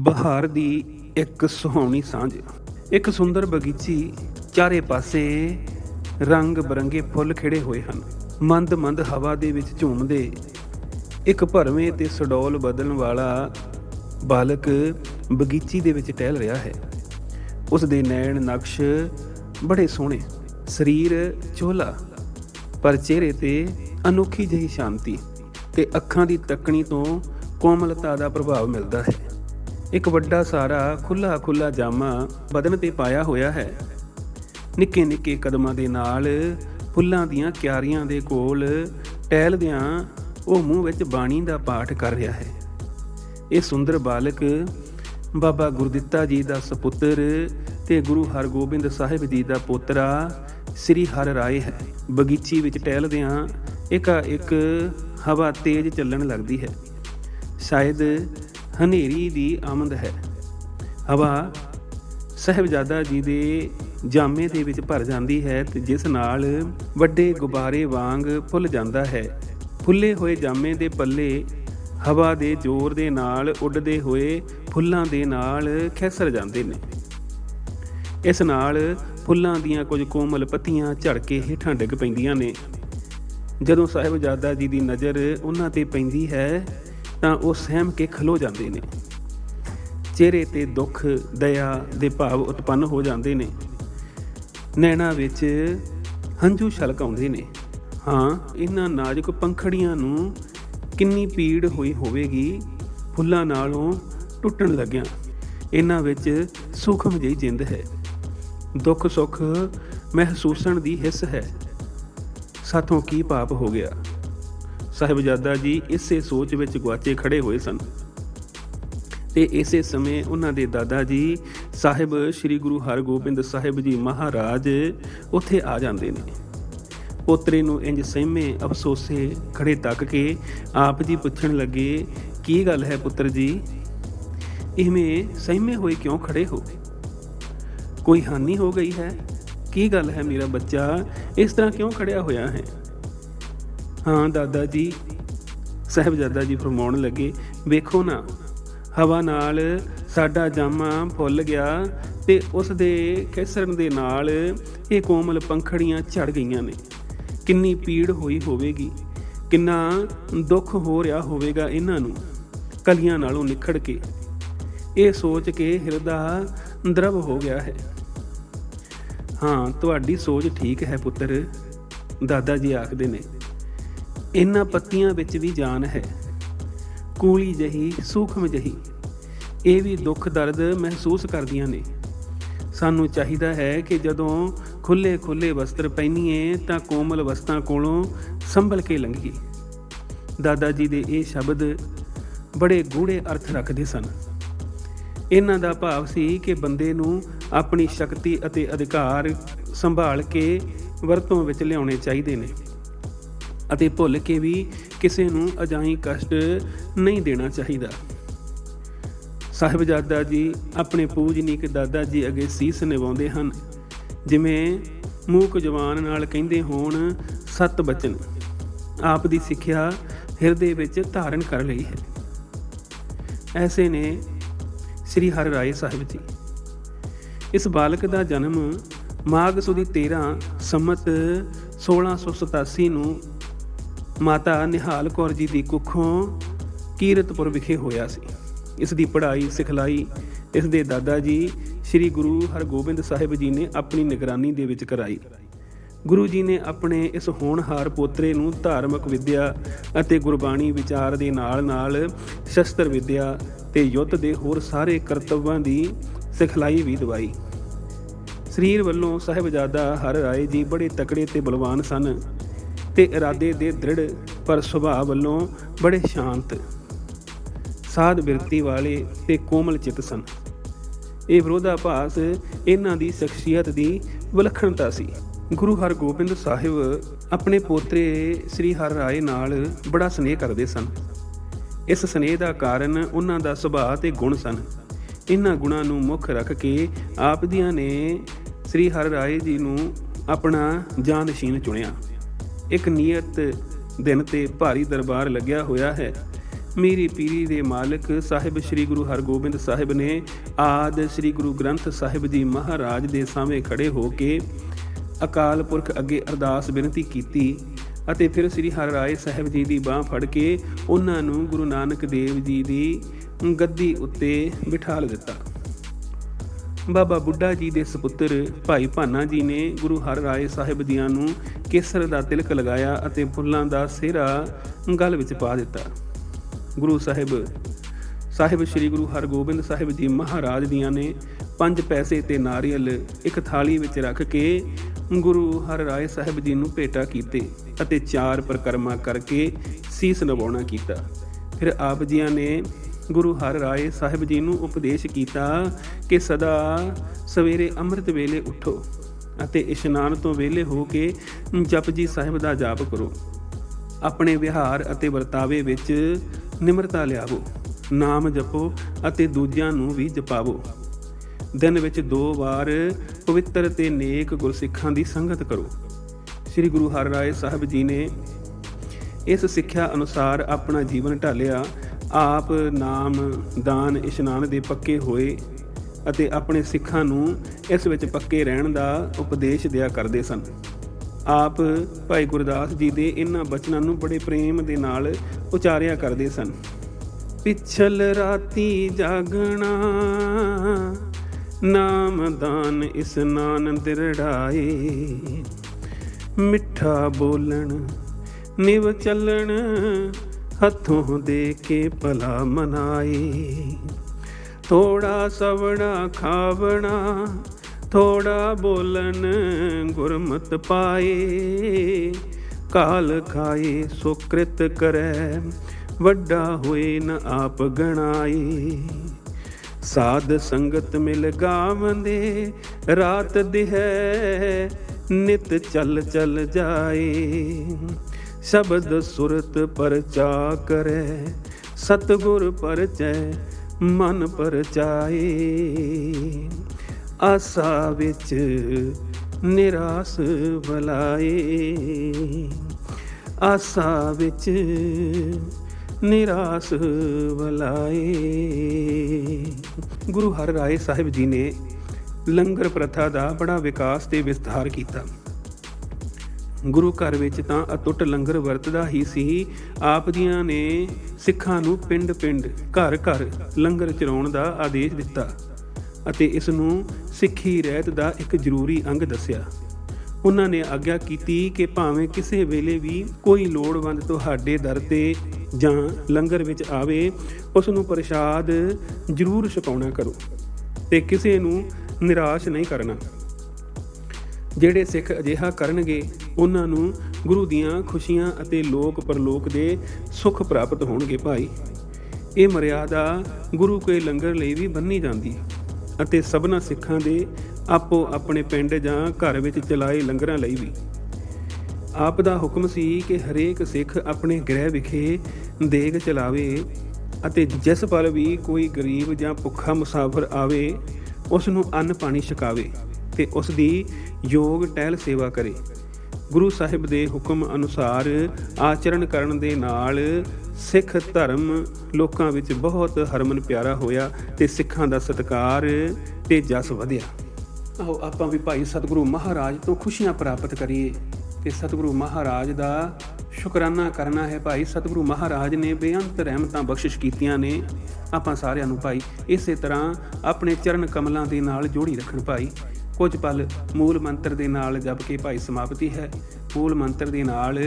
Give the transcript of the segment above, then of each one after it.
ਬਹਾਰ ਦੀ ਇੱਕ ਸੁਹਾਵਣੀ ਸਾਂਝ। ਇੱਕ ਸੁੰਦਰ ਬਗੀਚੀ ਚਾਰੇ ਪਾਸੇ ਰੰਗ ਬਰੰਗੇ ਫੁੱਲ ਖਿੜੇ ਹੋਏ ਹਨ। ਮੰਦ ਮੰਦ ਹਵਾ ਦੇ ਵਿੱਚ ਝੂਮਦੇ ਇੱਕ ਭਰਵੇਂ ਤੇ ਸਡੋਲ ਬਦਲਣ ਵਾਲਾ ਬਾਲਕ ਬਗੀਚੀ ਦੇ ਵਿੱਚ ਟਹਿਲ ਰਿਹਾ ਹੈ। ਉਸ ਦੇ ਨੈਣ ਨਕਸ਼ ਬੜੇ ਸੋਹਣੇ, ਸਰੀਰ ਚੋਲਾ ਪਰ ਚਿਹਰੇ ਤੇ ਅਨੋਖੀ ਜਿਹੀ ਸ਼ਾਂਤੀ ਤੇ ਅੱਖਾਂ ਦੀ ਤੱਕਣੀ ਤੋਂ ਕੋਮਲਤਾ ਦਾ ਪ੍ਰਭਾਵ ਮਿਲਦਾ ਹੈ। ਇੱਕ ਵੱਡਾ ਸਾਰਾ ਖੁੱਲਾ ਖੁੱਲਾ ਜਾਮਾ ਬਦਨ ਤੇ ਪਾਇਆ ਹੋਇਆ ਹੈ। ਨਿੱਕੇ ਨਿੱਕੇ ਕਦਮਾਂ ਦੇ ਨਾਲ ਫੁੱਲਾਂ ਦੀਆਂ ਕਿਆਰੀਆਂ ਦੇ ਕੋਲ ਟਹਿਲਦਿਆਂ ਉਹ ਮੂੰਹ ਵਿੱਚ ਬਾਣੀ ਦਾ ਪਾਠ ਕਰ ਰਿਹਾ ਹੈ। ਇਹ ਸੁੰਦਰ ਬਾਲਕ ਬਾਬਾ ਗੁਰਦਿੱਤਾ ਜੀ ਦਾ ਸੁਪੁੱਤਰ ਤੇ ਗੁਰੂ ਹਰਗੋਬਿੰਦ ਸਾਹਿਬ ਜੀ ਦਾ ਪੋਤਰਾ ਸ੍ਰੀ ਹਰ ਰਾਏ ਹੈ। ਬਗੀਚੀ ਵਿੱਚ ਟਹਿਲਦਿਆਂ ਇੱਕ ਇੱਕ ਹਵਾ ਤੇਜ਼ ਚੱਲਣ ਲੱਗਦੀ ਹੈ। ਸ਼ਾਇਦ ਹਨੇਰੀ ਦੀ ਆਮਦ ਹੈ। ਹਵਾ ਸਹਿਬਜ਼ਾਦਾ ਜੀ ਦੇ ਜਾਮੇ ਦੇ ਵਿੱਚ ਭਰ ਜਾਂਦੀ ਹੈ ਤੇ ਜਿਸ ਨਾਲ ਵੱਡੇ ਗੁਬਾਰੇ ਵਾਂਗ ਫੁੱਲ ਜਾਂਦਾ ਹੈ। ਫੁੱਲੇ ਹੋਏ ਜਾਮੇ ਦੇ ਪੱਲੇ ਹਵਾ ਦੇ ਜ਼ੋਰ ਦੇ ਨਾਲ ਉੱਡਦੇ ਹੋਏ ਫੁੱਲਾਂ ਦੇ ਨਾਲ ਖਿਸਰ ਜਾਂਦੇ ਨੇ। ਇਸ ਨਾਲ ਫੁੱਲਾਂ ਦੀਆਂ ਕੁਝ ਕੋਮਲ ਪੱਤੀਆਂ ਝੜ ਕੇ ਹੇਠਾਂ ਡਿੱਗ ਪੈਂਦੀਆਂ ਨੇ। ਜਦੋਂ ਸਾਹਿਬਜ਼ਾਦਾ ਜੀ ਦੀ ਨਜ਼ਰ ਉਹਨਾਂ ਤੇ ਪੈਂਦੀ ਹੈ ਤਾਂ ਉਹ ਸਹਿਮ ਕੇ ਖਲੋ ਜਾਂਦੇ ਨੇ। ਚਿਹਰੇ ਤੇ ਦੁੱਖ, ਦਇਆ ਦੇ ਭਾਵ ਉਤਪੰਨ ਹੋ ਜਾਂਦੇ ਨੇ। ਨੈਣਾ ਵਿੱਚ ਹੰਝੂ ਛਲਕ ਆਉਂਦੇ ਨੇ। ਹਾਂ, ਇਹਨਾਂ ਨਾਜ਼ੁਕ ਪੰਖੜੀਆਂ ਨੂੰ ਕਿੰਨੀ ਪੀੜ ਹੋਈ ਹੋਵੇਗੀ, ਫੁੱਲਾਂ ਨਾਲੋਂ ਟੁੱਟਣ ਲੱਗਿਆਂ। ਇਹਨਾਂ ਵਿੱਚ ਸੂਖਮ ਜਿਹੀ ਜਿੰਦ ਹੈ। ਦੁੱਖ ਸੁੱਖ ਮਹਿਸੂਸਣ ਦੀ ਹਿੱਸ ਹੈ। ਸਾਥੋਂ ਕੀ ਪਾਪ ਹੋ ਗਿਆ? ਸਾਹਿਬਜ਼ਾਦਾ ਜੀ ਇਸੇ ਸੋਚ ਵਿੱਚ ਗੁਆਚੇ ਖੜੇ ਹੋਏ ਸਨ। ਤੇ ਇਸੇ ਸਮੇਂ ਉਹਨਾਂ ਦੇ ਦਾਦਾ ਜੀ ਸਾਹਿਬ ਸ੍ਰੀ ਗੁਰੂ ਹਰਗੋਬਿੰਦ ਸਾਹਿਬ ਜੀ ਮਹਾਰਾਜ ਉੱਥੇ ਆ ਜਾਂਦੇ ਨੇ। ਪੋਤਰੇ ਨੂੰ ਇੰਜ ਸਹਿਮੇ ਅਫਸੋਸੇ ਖੜੇ ਤੱਕ ਕੇ ਆਪ ਜੀ ਪੁੱਛਣ ਲੱਗੇ, ਕੀ ਗੱਲ ਹੈ ਪੁੱਤਰ ਜੀ? ਇਵੇਂ ਸਹਿਮੇ ਹੋਏ ਕਿਉਂ ਖੜੇ ਹੋ? ਕੋਈ ਹਾਨੀ ਹੋ ਗਈ ਹੈ? ਕੀ ਗੱਲ ਹੈ ਮੇਰਾ ਬੱਚਾ? ਇਸ ਤਰ੍ਹਾਂ ਕਿਉਂ ਖੜਿਆ ਹੋਇਆ ਹੈ? ਹਾਂ, ਦਾਦਾ ਜੀ। ਸਾਹਿਬਜ਼ਾਦਾ ਜੀ ਫਰਮਾਉਣ ਲੱਗੇ, ਵੇਖੋ ਨਾ, ਹਵਾ ਨਾਲ ਸਾਡਾ ਜਾਮਾ ਫੁੱਲ ਗਿਆ ਤੇ ਉਸ ਦੇ ਕੈਸਰਨ ਦੇ ਨਾਲ ਇਹ ਕੋਮਲ ਪੰਖੜੀਆਂ ਝੜ ਗਈਆਂ ਨੇ। ਕਿੰਨੀ ਪੀੜ ਹੋਈ ਹੋਵੇਗੀ, ਕਿੰਨਾ ਦੁੱਖ ਹੋ ਰਿਹਾ ਹੋਵੇਗਾ ਇਹਨਾਂ ਨੂੰ, ਕਲੀਆਂ ਨਾਲੋਂ ਨਿਖੜ ਕੇ। ਇਹ ਸੋਚ ਕੇ ਹਿਰਦਾ ਦਰਬ ਹੋ ਗਿਆ ਹੈ। ਹਾਂ, ਤੁਹਾਡੀ ਸੋਚ ਠੀਕ ਹੈ ਪੁੱਤਰ, ਦਾਦਾ ਜੀ ਆਖਦੇ ਨੇ। ਇਹਨਾਂ ਪੱਤੀਆਂ ਵਿੱਚ ਵੀ ਜਾਨ ਹੈ। ਕੂਲੀ ਜਹੀ, ਸੂਖਮ ਜਹੀ, ਇਹ ਵੀ ਦੁੱਖ ਦਰਦ ਮਹਿਸੂਸ ਕਰਦੀਆਂ ਨੇ। ਸਾਨੂੰ ਚਾਹੀਦਾ ਹੈ ਕਿ ਜਦੋਂ ਖੁੱਲੇ ਖੁੱਲੇ ਵਸਤਰ ਪਹਿਨੀਏ ਤਾਂ ਕੋਮਲ ਵਸਤਾਂ ਕੋਲੋਂ ਸੰਭਲ ਕੇ ਲੰਘੀਏ। ਦਾਦਾ ਜੀ ਦੇ ਇਹ ਸ਼ਬਦ ਬੜੇ ਗੂੜੇ ਅਰਥ ਰੱਖਦੇ ਸਨ। ਇਹਨਾਂ ਦਾ ਭਾਵ ਸੀ ਕਿ ਬੰਦੇ ਨੂੰ ਆਪਣੀ ਸ਼ਕਤੀ ਅਤੇ ਅਧਿਕਾਰ ਸੰਭਾਲ ਕੇ ਵਰਤੋਂ ਵਿੱਚ ਲਿਆਉਣੇ ਚਾਹੀਦੇ ਨੇ। ਅਤੇ ਭੁੱਲ ਕੇ ਵੀ ਕਿਸੇ ਨੂੰ ਅਜਾਈ ਕਸ਼ਟ ਨਹੀਂ ਦੇਣਾ ਚਾਹੀਦਾ। ਸਾਹਿਬਜ਼ਾਦਾ ਜੀ ਆਪਣੇ ਪੂਜਨੀਕ ਦਾਦਾ ਜੀ ਅਗੇ ਸੀਸ ਨਿਵਾਉਂਦੇ ਹਨ। ਜਿਵੇਂ ਮੂਕ ਜਵਾਨ ਨਾਲ ਕਹਿੰਦੇ ਹੋਣ, ਸਤ ਬਚਨ। ਆਪ ਦੀ ਸਿੱਖਿਆ ਹਿਰਦੇ ਵਿੱਚ ਧਾਰਨ ਕਰ ਲਈ ਹੈ। ਐਸੇ ਨੇ ਸ੍ਰੀ ਹਰਿ ਰਾਏ ਸਾਹਿਬ ਜੀ। ਇਸ ਬਾਲਕ ਦਾ ਜਨਮ ਮਾਘ ਸੁਦੀ 13 ਸੰਮਤ 1687 ਨੂੰ ਮਾਤਾ ਨਿਹਾਲ ਕੌਰ ਜੀ ਦੀ ਕੁੱਖੋਂ ਕੀਰਤਪੁਰ ਵਿਖੇ ਹੋਇਆ ਸੀ। ਇਸ ਦੀ ਪੜ੍ਹਾਈ, ਸਿਖਲਾਈ ਇਸ ਦੇ ਦਾਦਾ ਜੀ ਸ੍ਰੀ ਗੁਰੂ ਹਰਗੋਬਿੰਦ ਸਾਹਿਬ ਜੀ ਨੇ ਆਪਣੀ ਨਿਗਰਾਨੀ ਦੇ ਵਿੱਚ ਕਰਾਈ। ਗੁਰੂ ਜੀ ਨੇ ਆਪਣੇ ਇਸ ਹੋਣਹਾਰ ਪੋਤਰੇ ਨੂੰ ਧਾਰਮਿਕ ਵਿਦਿਆ ਅਤੇ ਗੁਰਬਾਣੀ ਵਿਚਾਰ ਦੇ ਨਾਲ-ਨਾਲ ਸ਼ਸਤਰ ਵਿਦਿਆ ਤੇ ਯੁੱਧ ਦੇ ਹੋਰ ਸਾਰੇ ਕਰਤੱਵਾਂ ਦੀ ਸਿਖਲਾਈ ਵੀ ਦਵਾਈ। ਸਰੀਰ ਵੱਲੋਂ ਸਾਹਿਬਜ਼ਾਦਾ ਹਰ ਰਾਏ ਜੀ ਬੜੇ ਤਕੜੇ ਤੇ ਬਲਵਾਨ ਸਨ। ਤੇ ਇਰਾਦੇ ਦੇ ਦ੍ਰਿੜ ਪਰ ਸੁਭਾਅ ਵੱਲੋਂ ਬੜੇ ਸ਼ਾਂਤ, ਸਾਧ ਬਿਰਤੀ ਵਾਲੇ ਤੇ ਕੋਮਲ ਚਿੱਤ ਸਨ। ਇਹ ਵਿਰੋਧਾਭਾਸ ਇਹਨਾਂ ਦੀ ਸ਼ਖਸੀਅਤ ਦੀ ਵਿਲੱਖਣਤਾ ਸੀ। ਗੁਰੂ ਹਰਗੋਬਿੰਦ ਸਾਹਿਬ ਆਪਣੇ ਪੋਤਰੇ ਸ੍ਰੀ ਹਰ ਰਾਏ ਨਾਲ ਬੜਾ ਸਨੇਹ ਕਰਦੇ ਸਨ। ਇਸ ਸਨੇਹ ਦਾ ਕਾਰਨ ਉਹਨਾਂ ਦਾ ਸੁਭਾਅ ਤੇ ਗੁਣ ਸਨ। ਇਹਨਾਂ ਗੁਣਾਂ ਨੂੰ ਮੁੱਖ ਰੱਖ ਕੇ ਆਪ ਦੀਆਂ ਨੇ ਸ੍ਰੀ ਹਰ ਰਾਏ ਜੀ ਨੂੰ ਆਪਣਾ ਜਾਨਸ਼ੀਨ ਚੁਣਿਆ। ਇੱਕ ਨਿਯਤ ਦਿਨ ਤੇ ਭਾਰੀ ਦਰਬਾਰ ਲੱਗਿਆ ਹੋਇਆ ਹੈ। ਮੇਰੀ ਪੀਰੀ ਦੇ ਮਾਲਕ ਸਾਹਿਬ ਸ੍ਰੀ ਗੁਰੂ ਹਰਗੋਬਿੰਦ ਸਾਹਿਬ ਨੇ ਆਦ ਸ੍ਰੀ ਗੁਰੂ ਗ੍ਰੰਥ ਸਾਹਿਬ ਜੀ ਮਹਾਰਾਜ ਦੇ ਸਾਹਮਣੇ ਖੜੇ ਹੋ ਕੇ ਅਕਾਲ ਪੁਰਖ ਅੱਗੇ ਅਰਦਾਸ ਬੇਨਤੀ ਕੀਤੀ ਅਤੇ ਫਿਰ ਸ੍ਰੀ ਹਰਿਰਾਏ ਸਾਹਿਬ ਜੀ ਦੀ ਬਾਹ ਫੜ ਕੇ ਉਹਨਾਂ ਨੂੰ ਗੁਰੂ ਨਾਨਕ ਦੇਵ ਜੀ ਦੀ ਗੱਦੀ ਉੱਤੇ ਬਿਠਾ ਦਿੱਤਾ ਬਾਬਾ ਬੁੱਢਾ ਜੀ ਦੇ ਸੁਪੁੱਤਰ ਭਾਈ ਭਾਨਾ ਜੀ ਨੇ ਗੁਰੂ ਹਰ ਰਾਏ ਸਾਹਿਬ ਜੀਆਂ ਨੂੰ ਕੇਸਰ ਦਾ ਤਿਲਕ ਲਗਾਇਆ ਅਤੇ ਫੁੱਲਾਂ ਦਾ ਸਿਹਰਾ ਗਲ ਵਿੱਚ ਪਾ ਦਿੱਤਾ। ਗੁਰੂ ਸਾਹਿਬ ਸਾਹਿਬ ਸ੍ਰੀ ਗੁਰੂ ਹਰਗੋਬਿੰਦ ਸਾਹਿਬ ਜੀ ਮਹਾਰਾਜ ਦੀਆਂ ਨੇ ਪੰਜ ਪੈਸੇ ਤੇ ਨਾਰੀਅਲ ਇੱਕ ਥਾਲੀ ਵਿੱਚ ਰੱਖ ਕੇ ਗੁਰੂ ਹਰ ਰਾਏ ਸਾਹਿਬ ਜੀ ਨੂੰ ਭੇਟਾ ਕੀਤੇ ਅਤੇ ਚਾਰ ਪ੍ਰਕਰਮਾ ਕਰਕੇ ਸੀਸ ਨਵਾਉਣਾ ਕੀਤਾ। ਫਿਰ ਆਪ ਜੀਆਂ ਨੇ ਗੁਰੂ ਹਰ ਰਾਏ ਸਾਹਿਬ ਜੀ ਨੂੰ ਉਪਦੇਸ਼ ਕੀਤਾ ਕਿ ਸਦਾ ਸਵੇਰੇ ਅੰਮ੍ਰਿਤ ਵੇਲੇ ਉਠੋ ਅਤੇ ਇਸ਼ਨਾਨ ਤੋਂ ਵੇਲੇ ਹੋ ਕੇ ਜਪਜੀ ਸਾਹਿਬ ਦਾ ਜਾਪ ਕਰੋ। ਆਪਣੇ ਵਿਹਾਰ ਅਤੇ ਵਰਤਾਵੇ ਵਿੱਚ ਨਿਮਰਤਾ ਲਿਆਵੋ, ਨਾਮ ਜਪੋ ਅਤੇ ਦੂਜਿਆਂ ਨੂੰ ਵੀ ਜਪਾਵੋ। ਦਿਨ ਵਿੱਚ ਦੋ ਵਾਰ ਪਵਿੱਤਰ ਤੇ ਨੇਕ ਗੁਰਸਿੱਖਾਂ ਦੀ ਸੰਗਤ ਕਰੋ। ਸ੍ਰੀ ਗੁਰੂ ਹਰਿਰਾਏ ਸਾਹਿਬ ਜੀ ਨੇ ਇਸ ਸਿੱਖਿਆ ਅਨੁਸਾਰ ਆਪਣਾ ਜੀਵਨ ਢਾਲਿਆ ਆਪ ਨਾਮ ਦਾਨ ਇਸ਼ਨਾਨ ਦੇ ਪੱਕੇ ਹੋਏ ਅਤੇ ਆਪਣੇ ਸਿੱਖਾਂ ਨੂੰ ਇਸ ਵਿੱਚ ਪੱਕੇ ਰਹਿਣ ਦਾ ਉਪਦੇਸ਼ ਦਿਆ ਕਰਦੇ ਸਨ। ਆਪ ਭਾਈ ਗੁਰਦਾਸ ਜੀ ਦੇ ਇਹਨਾਂ ਬਚਨਾਂ ਨੂੰ ਬੜੇ ਪ੍ਰੇਮ ਦੇ ਨਾਲ ਉਚਾਰਿਆ ਕਰਦੇ ਸਨ। ਪਿਛਲ ਰਾਤੀ ਜਾਗਣਾ, ਨਾਮ ਦਾਨ ਇਸਨਾਨ ਦਿਰੜਾਏ, ਮਿੱਠਾ ਬੋਲਣ, ਨਿਵ ਚੱਲਣ ਹੱਥੋਂ ਦੇ ਕੇ ਭਲਾ ਮਨਾਈ ਥੋੜਾ ਸਵਣਾ ਖਾਵਣਾ ਥੋੜਾ ਬੋਲਣ ਗੁਰਮਤ ਪਾਏ। ਕਾਲ ਖਾਏ ਸੁਕ੍ਰਿਤ ਕਰੈ, ਵੱਡਾ ਹੋਏ ਨ ਆਪ ਗਣਾਈ ਸਾਧ ਸੰਗਤ ਮਿਲ ਗਾਵੰਦੇ, ਰਾਤ ਦਿਹੈ ਨਿਤ ਚੱਲ ਚੱਲ ਜਾਏ। ਸ਼ਬਦ ਸੁਰਤ ਪਰਚਾ ਕਰੈ, ਸਤਗੁਰ ਪਰਚੈ, ਮਨ ਪਰਚਾਏ। ਆਸਾ ਵਿੱਚ ਨਿਰਾਸ ਬਲਾਏ। ਆਸਾ ਵਿੱਚ ਨਿਰਾਸ ਬਲਾਏ। ਗੁਰੂ ਹਰਿਰਾਏ ਸਾਹਿਬ ਜੀ ਨੇ ਲੰਗਰ ਪ੍ਰਥਾ ਦਾ ਬੜਾ ਵਿਕਾਸ ਤੇ ਵਿਸਥਾਰ ਕੀਤਾ। ਗੁਰੂ ਘਰ ਵਿੱਚ ਤਾਂ ਅਟੁੱਟ ਲੰਗਰ ਵਰਤਦਾ ਹੀ ਸੀ। ਆਪ ਜੀਆਂ ਨੇ ਸਿੱਖਾਂ ਨੂੰ ਪਿੰਡ-ਪਿੰਡ ਘਰ-ਘਰ ਲੰਗਰ ਚਲਾਉਣ ਦਾ ਆਦੇਸ਼ ਦਿੱਤਾ ਅਤੇ ਇਸ ਨੂੰ ਸਿੱਖੀ ਰਹਿਤ ਦਾ ਇੱਕ ਜ਼ਰੂਰੀ ਅੰਗ ਦੱਸਿਆ। ਉਹਨਾਂ ਨੇ ਆਗਿਆ ਕੀਤੀ ਕਿ ਭਾਵੇਂ ਕਿਸੇ ਵੇਲੇ ਵੀ ਕੋਈ ਲੋੜਵੰਦ ਤੁਹਾਡੇ ਦਰ ਤੇ ਜਾਂ ਲੰਗਰ ਵਿੱਚ ਆਵੇ, ਉਸ ਨੂੰ ਪ੍ਰਸ਼ਾਦ ਜ਼ਰੂਰ ਛਕਾਉਣਾ ਕਰੋ ਤੇ ਕਿਸੇ ਨੂੰ ਨਿਰਾਸ਼ ਨਹੀਂ ਕਰਨਾ। ਜਿਹੜੇ ਸਿੱਖ ਅਜਿਹਾ ਕਰਨਗੇ, ਉਹਨਾਂ ਨੂੰ ਗੁਰੂ ਦੀਆਂ ਖੁਸ਼ੀਆਂ ਅਤੇ ਲੋਕ ਪਰਲੋਕ ਦੇ ਸੁੱਖ ਪ੍ਰਾਪਤ ਹੋਣਗੇ ਭਾਈ। ਇਹ ਮਰਿਆਦਾ ਗੁਰੂ ਕੇ ਲੰਗਰ ਲਈ ਵੀ ਬੰਨੀ ਜਾਂਦੀ ਅਤੇ ਸਭਨਾ ਸਿੱਖਾਂ ਦੇ ਆਪੋ ਆਪਣੇ ਪਿੰਡ ਜਾਂ ਘਰ ਵਿੱਚ ਚਲਾਏ ਲੰਗਰਾਂ ਲਈ ਵੀ। ਆਪ ਦਾ ਹੁਕਮ ਸੀ ਕਿ ਹਰੇਕ ਸਿੱਖ ਆਪਣੇ ਗ੍ਰਹਿ ਵਿਖੇ ਦੇਗ ਚਲਾਵੇ ਅਤੇ ਜਿਸ ਪਲ ਵੀ ਕੋਈ ਗਰੀਬ ਜਾਂ ਭੁੱਖਾ ਮੁਸਾਫਰ ਆਵੇ, ਉਸ ਨੂੰ ਅੰਨ ਪਾਣੀ ਛਕਾਵੇ। ਤੇ ਉਸ ਦੀ ਯੋਗ ਟਹਿਲ ਸੇਵਾ ਕਰੇ। ਗੁਰੂ ਸਾਹਿਬ ਦੇ ਹੁਕਮ ਅਨੁਸਾਰ ਆਚਰਣ ਕਰਨ ਦੇ ਨਾਲ ਸਿੱਖ ਧਰਮ ਲੋਕਾਂ ਵਿੱਚ ਬਹੁਤ ਹਰਮਨ ਪਿਆਰਾ ਹੋਇਆ ਤੇ ਸਿੱਖਾਂ ਦਾ ਸਤਿਕਾਰ ਤੇ ਜਸ ਵਧਿਆ। ਆਓ ਆਪਾਂ ਵੀ ਭਾਈ ਸਤਿਗੁਰੂ ਮਹਾਰਾਜ ਤੋਂ ਖੁਸ਼ੀਆਂ ਪ੍ਰਾਪਤ ਕਰੀਏ ਤੇ ਸਤਿਗੁਰੂ ਮਹਾਰਾਜ ਦਾ ਸ਼ੁਕਰਾਨਾ ਕਰਨਾ ਹੈ। ਭਾਈ ਸਤਿਗੁਰੂ ਮਹਾਰਾਜ ਨੇ ਬੇਅੰਤ ਰਹਿਮਤਾਂ ਬਖਸ਼ਿਸ਼ ਕੀਤੀਆਂ ਨੇ। ਆਪਾਂ ਸਾਰਿਆਂ ਨੂੰ ਭਾਈ ਇਸੇ ਤਰ੍ਹਾਂ ਆਪਣੇ ਚਰਨ ਕਮਲਾਂ ਦੇ ਨਾਲ ਜੋੜੀ ਰੱਖਣ ਭਾਈ। ਕੁਝ ਪਲ ਮੂਲ ਮੰਤਰ ਦੇ ਨਾਲ ਜਪ ਕੇ ਭਾਈ ਸਮਾਪਤੀ ਹੈ। ਮੂਲ ਮੰਤਰ ਦੇ ਨਾਲ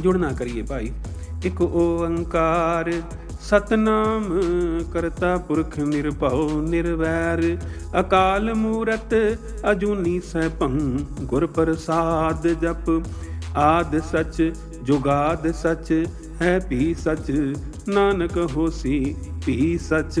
ਜੁੜਨਾ ਕਰੀਏ ਭਾਈ। ਇਕ ਓੰਕਾਰ, ਸਤਨਾਮ ਕਰਤਾ ਪੁਰਖ ਨਿਰਭਉ ਨਿਰਵੈਰ। ਅਕਾਲ ਮੂਰਤ ਅਜੂਨੀ ਸੈਭੰ, ਗੁਰ ਪ੍ਰਸਾਦ ਜਪ। ਆਦ ਸਚ, ਜੁਗਾਦ ਸਚ, ਹੈ ਭੀ ਸਚ। ਨਾਨਕ ਹੋਸੀ ਭੀ ਸਚ।